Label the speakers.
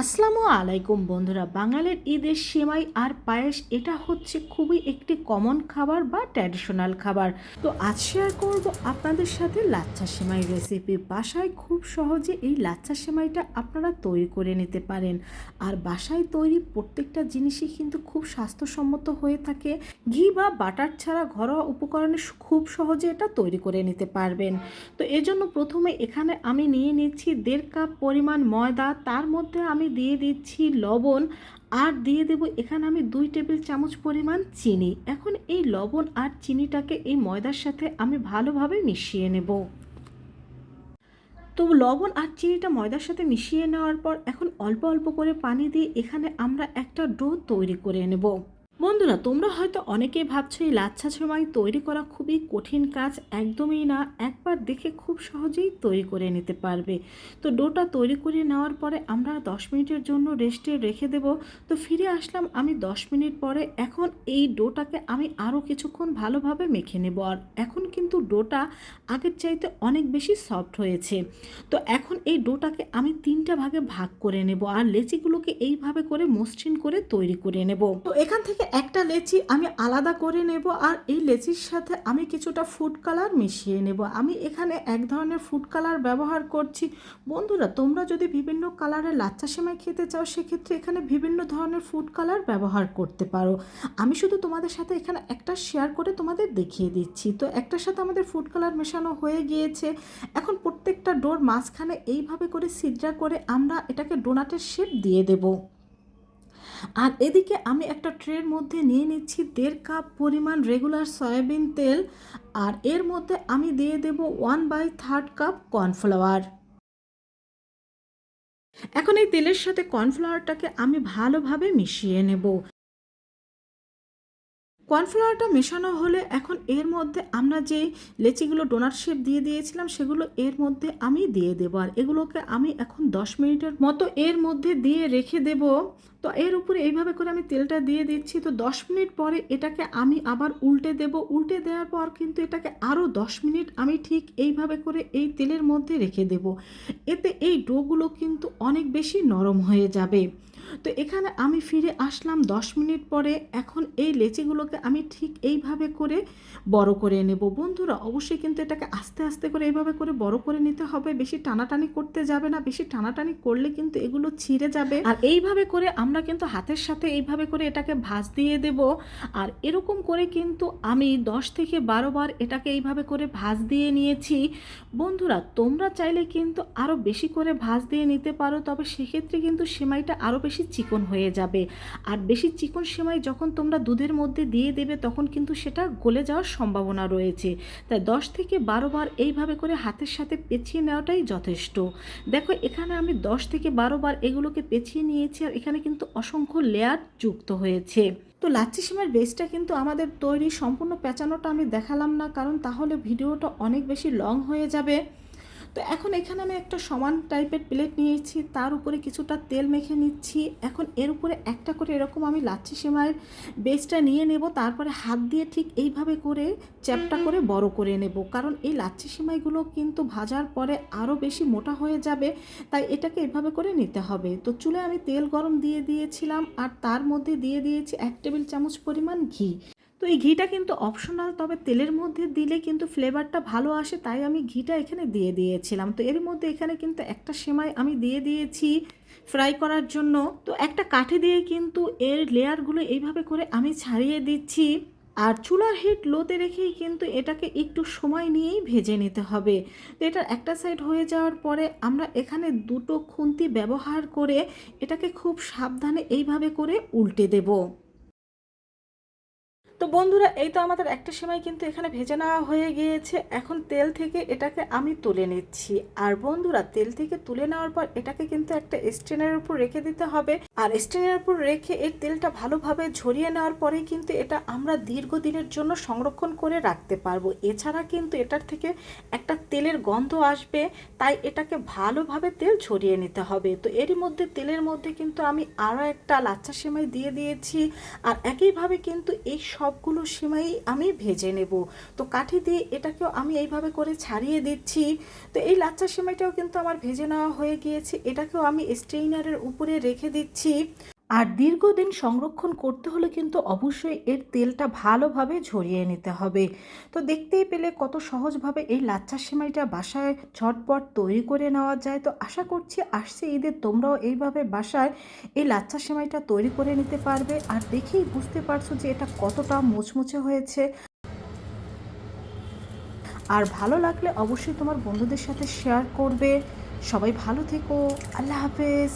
Speaker 1: আসসালামু আলাইকুম বন্ধুরা, বাঙালির ঈদের সেমাই আর পায়েস, এটা হচ্ছে খুবই একটি কমন খাবার বা ট্র্যাডিশনাল খাবার। তো আজ শেয়ার করব আপনাদের সাথে লাচ্ছা সেমাই রেসিপি বাসায় খুব সহজে এই লাচ্ছা সেমাইটা আপনারা তৈরি করে নিতে পারেন। আর বাসায় তৈরি প্রত্যেকটা জিনিসই কিন্তু খুব স্বাস্থ্যসম্মত হয়ে থাকে। ঘি বা বাটার ছাড়া ঘরোয়া উপকরণে খুব সহজে এটা তৈরি করে নিতে পারবেন। তো এজন্য প্রথমে এখানে আমি নিয়ে নিচ্ছি দেড় কাপ পরিমাণ ময়দা, তার মধ্যে আমি দিয়ে দিচ্ছি লবণ আর দিয়ে দেব এখানে আমি দুই টেবিল চামচ পরিমাণ চিনি। এখন এই লবণ আর চিনিটাকে এই ময়দার সাথে আমি ভালোভাবে মিশিয়ে নেব। তো লবণ আর চিনিটা ময়দার সাথে মিশিয়ে নেওয়ার পর এখন অল্প অল্প করে পানি দিয়ে এখানে আমরা একটা ডো তৈরি করে নেব। বন্ধুরা, তোমরা হয়তো অনেকেই ভাবছ এই লাচ্ছা সেমাই তৈরি করা খুবই কঠিন কাজ, একদমই না। একবার দেখে খুব সহজেই তৈরি করে নিতে পারবে। তো ডোটা তৈরি করে নেওয়ার পরে আমরা দশ মিনিটের জন্য রেস্টে রেখে দেব। তো ফিরে আসলাম আমি দশ মিনিট পরে। এখন এই ডোটাকে আমি আরও কিছুক্ষণ ভালোভাবে মেখে নেব। আর এখন কিন্তু ডোটা আগের চাইতে অনেক বেশি সফট হয়েছে। তো এখন এই ডোটাকে আমি তিনটা ভাগে ভাগ করে নেব। আর লেচিগুলোকে এইভাবে করে মসৃণ করে তৈরি করে নেব। তো এখান থেকে একটা লেচি আমি আলাদা করে নেব আর এই লেচির সাথে আমি কিছুটা ফুড কালার মিশিয়ে নেব। আমি এখানে এক ধরনের ফুড কালার ব্যবহার করছি। বন্ধুরা, তোমরা যদি বিভিন্ন কালারের লাচ্চা সেমাই খেতে চাও, সেক্ষেত্রে এখানে বিভিন্ন ধরনের ফুড কালার ব্যবহার করতে পারো। আমি শুধু তোমাদের সাথে এখানে একটা শেয়ার করে তোমাদের দেখিয়ে দিচ্ছি। তো একটার সাথে আমাদের ফুড কালার মেশানো হয়ে গিয়েছে। এখন প্রত্যেকটা ডোর মাঝখানে এইভাবে করে সিদ্রা করে আমরা এটাকে ডোনাটের শেপ দিয়ে দেবো। আর এদিকে আমি একটা ট্রের মধ্যে নিয়ে নিচ্ছি দেড় কাপ পরিমাণ রেগুলার সয়াবিন তেল আর এর মধ্যে আমি দিয়ে দেব one by third cup cornflour এখন এই তেলের সাথে কর্নফ্লাওয়ারটাকে আমি ভালোভাবে মিশিয়ে নেব। কর্নফ্লাওয়ারটা মেশানো হলে এখন এর মধ্যে আমরা যেই লেচিগুলো ডোনার শেপ দিয়ে দিয়েছিলাম সেগুলো এর মধ্যে আমি দিয়ে দেবো। আর এগুলোকে আমি এখন দশ মিনিটের মতো এর মধ্যে দিয়ে রেখে দেব। তো এর উপরে এইভাবে করে আমি তেলটা দিয়ে দিচ্ছি। তো দশ মিনিট পরে এটাকে আমি আবার উল্টে দেব। উল্টে দেওয়ার পর কিন্তু এটাকে আরও দশ মিনিট আমি ঠিক এইভাবে করে এই তেলের মধ্যে রেখে দেব। এতে এই ডোগুলো কিন্তু অনেক বেশি নরম হয়ে যাবে। তো এখানে আমি ফিরে আসলাম দশ মিনিট পরে। এখন এই লেচিগুলোকে আমি ঠিক এইভাবে করে বড় করে নেব। বন্ধুরা, অবশ্যই কিন্তু এটাকে আস্তে আস্তে করে এইভাবে করে বড় করে নিতে হবে। বেশি টানাটানি করতে যাবে না। বেশি টানাটানি করলে কিন্তু এগুলো ছিঁড়ে যাবে। আর এইভাবে করে আমরা কিন্তু হাতের সাথে এইভাবে করে এটাকে ভাজ দিয়ে দেব। আর এরকম করে কিন্তু আমি দশ থেকে বারো বার এটাকে এইভাবে করে ভাজ দিয়ে নিয়েছি। বন্ধুরা, তোমরা চাইলে কিন্তু আরও বেশি করে ভাজ দিয়ে নিতে পারো, তবে সেক্ষেত্রে কিন্তু সেমাইটা আরও বেশি চিকন হয়ে যাবে। আর বেশি চিকন সেমাই যখন তোমরা দুধের মধ্যে দিয়ে দেবে, তখন কিন্তু সেটা গলে যাওয়ার সম্ভাবনা রয়েছে। তাই দশ থেকে বারো বার এইভাবে করে হাতের সাথে পেঁচিয়ে নেওয়াটাই যথেষ্ট। দেখো, এখানে আমি দশ থেকে বারো বার এগুলোকে পেঁচিয়ে নিয়েছি, আর এখানে কিন্তু অসংখ্য লেয়ার যুক্ত হয়েছে। তো লাচ্ছি সিমের বেসটা কিন্তু আমাদের তৈরি সম্পূর্ণ পেঁচানোটা আমি দেখালাম না, কারণ তাহলে ভিডিওটা অনেক বেশি লং হয়ে যাবে। তো এখন এখানে আমি একটা সমান টাইপের প্লেট নিয়েছি, তার উপরে কিছুটা তেল মেখে নিচ্ছি। এখন এর উপরে একটা করে এরকম আমি লাচ্ছি সেমাইয়ের বেসটা নিয়ে নেব, তারপরে হাত দিয়ে ঠিক এইভাবে করে চ্যাপটা করে বড় করে নেব। কারণ এই লাচ্ছি সেমাইগুলো কিন্তু ভাজার পরে আরও বেশি মোটা হয়ে যাবে, তাই এটাকে এভাবে করে নিতে হবে। তো চুলে আমি তেল গরম দিয়ে দিয়েছিলাম, আর তার মধ্যে দিয়ে দিয়েছি এক টেবিল চামচ পরিমাণ ঘি। তো এই ঘিটা কিন্তু অপশনাল তবে তেলের মধ্যে দিলে কিন্তু ফ্লেভারটা ভালো আসে, তাই আমি ঘিটা এখানে দিয়ে দিয়েছিলাম। তো এর মধ্যে এখানে কিন্তু একটা সেমাই আমি দিয়ে দিয়েছি ফ্রাই করার জন্য। তো একটা কাঠি দিয়ে কিন্তু এর লেয়ারগুলো এইভাবে করে আমি ছাড়িয়ে দিচ্ছি। আর চুলার হিট লোতে রেখেই কিন্তু এটাকে একটু সময় নিয়েই ভেজে নিতে হবে। তো এটার একটা সাইড হয়ে যাওয়ার পরে আমরা এখানে দুটো খুন্তি ব্যবহার করে এটাকে খুব সাবধানে এইভাবে করে উল্টে দেবো। বন্ধুরা, এই তো আমাদের একটা সময় কিন্তু এখানে ভেজে নেওয়া হয়ে গিয়েছে। এখন তেল থেকে এটাকে আমি তুলে নিচ্ছি। আর বন্ধুরা, তেল থেকে তুলে নেওয়ার পর এটাকে কিন্তু একটা স্টেনের উপর রেখে দিতে হবে। আর স্টেনের উপর রেখে এর তেলটা ভালোভাবে ঝরিয়ে নেওয়ার পরেই কিন্তু এটা আমরা দীর্ঘদিনের জন্য সংরক্ষণ করে রাখতে পারব। এছাড়া কিন্তু এটার থেকে একটা তেলের গন্ধ আসবে, তাই এটাকে ভালোভাবে তেল ছড়িয়ে নিতে হবে। তো এরই মধ্যে, তেলের মধ্যে কিন্তু আমি আরও একটা লাচ্চা সেমাই দিয়ে দিয়েছি। আর একইভাবে কিন্তু এই সব সবগুলো সিমাই আমি ভেজে নেব। তো কাঠি দিয়ে এটাকেও আমি এইভাবে করে ছাড়িয়ে দিচ্ছি। তো এই লাচ্চা সিমাইটাও কিন্তু আমার ভেজে নেওয়া হয়ে গিয়েছে। এটাকেও আমি স্ট্রেইনারের উপরে রেখে দিচ্ছি। আর দীর্ঘদিন সংরক্ষণ করতে হলে কিন্তু অবশ্যই এর তেলটা ভালোভাবে ঝরিয়ে নিতে হবে। তো দেখতেই পেলে কত সহজভাবে এই লাচ্চা সেমাইটা বাসায় ঝটপট তৈরি করে নেওয়া যায়। তো আশা করছি আসছে ঈদে তোমরাও এইভাবে বাসায় এই লাচ্চা সেমাইটা তৈরি করে নিতে পারবে। আর দেখেই বুঝতে পারছ যে এটা কতটা মুচমুচে হয়েছে। আর ভালো লাগলে অবশ্যই তোমার বন্ধুদের সাথে শেয়ার করবে। সবাই ভালো থেকো। আল্লাহ হাফেজ।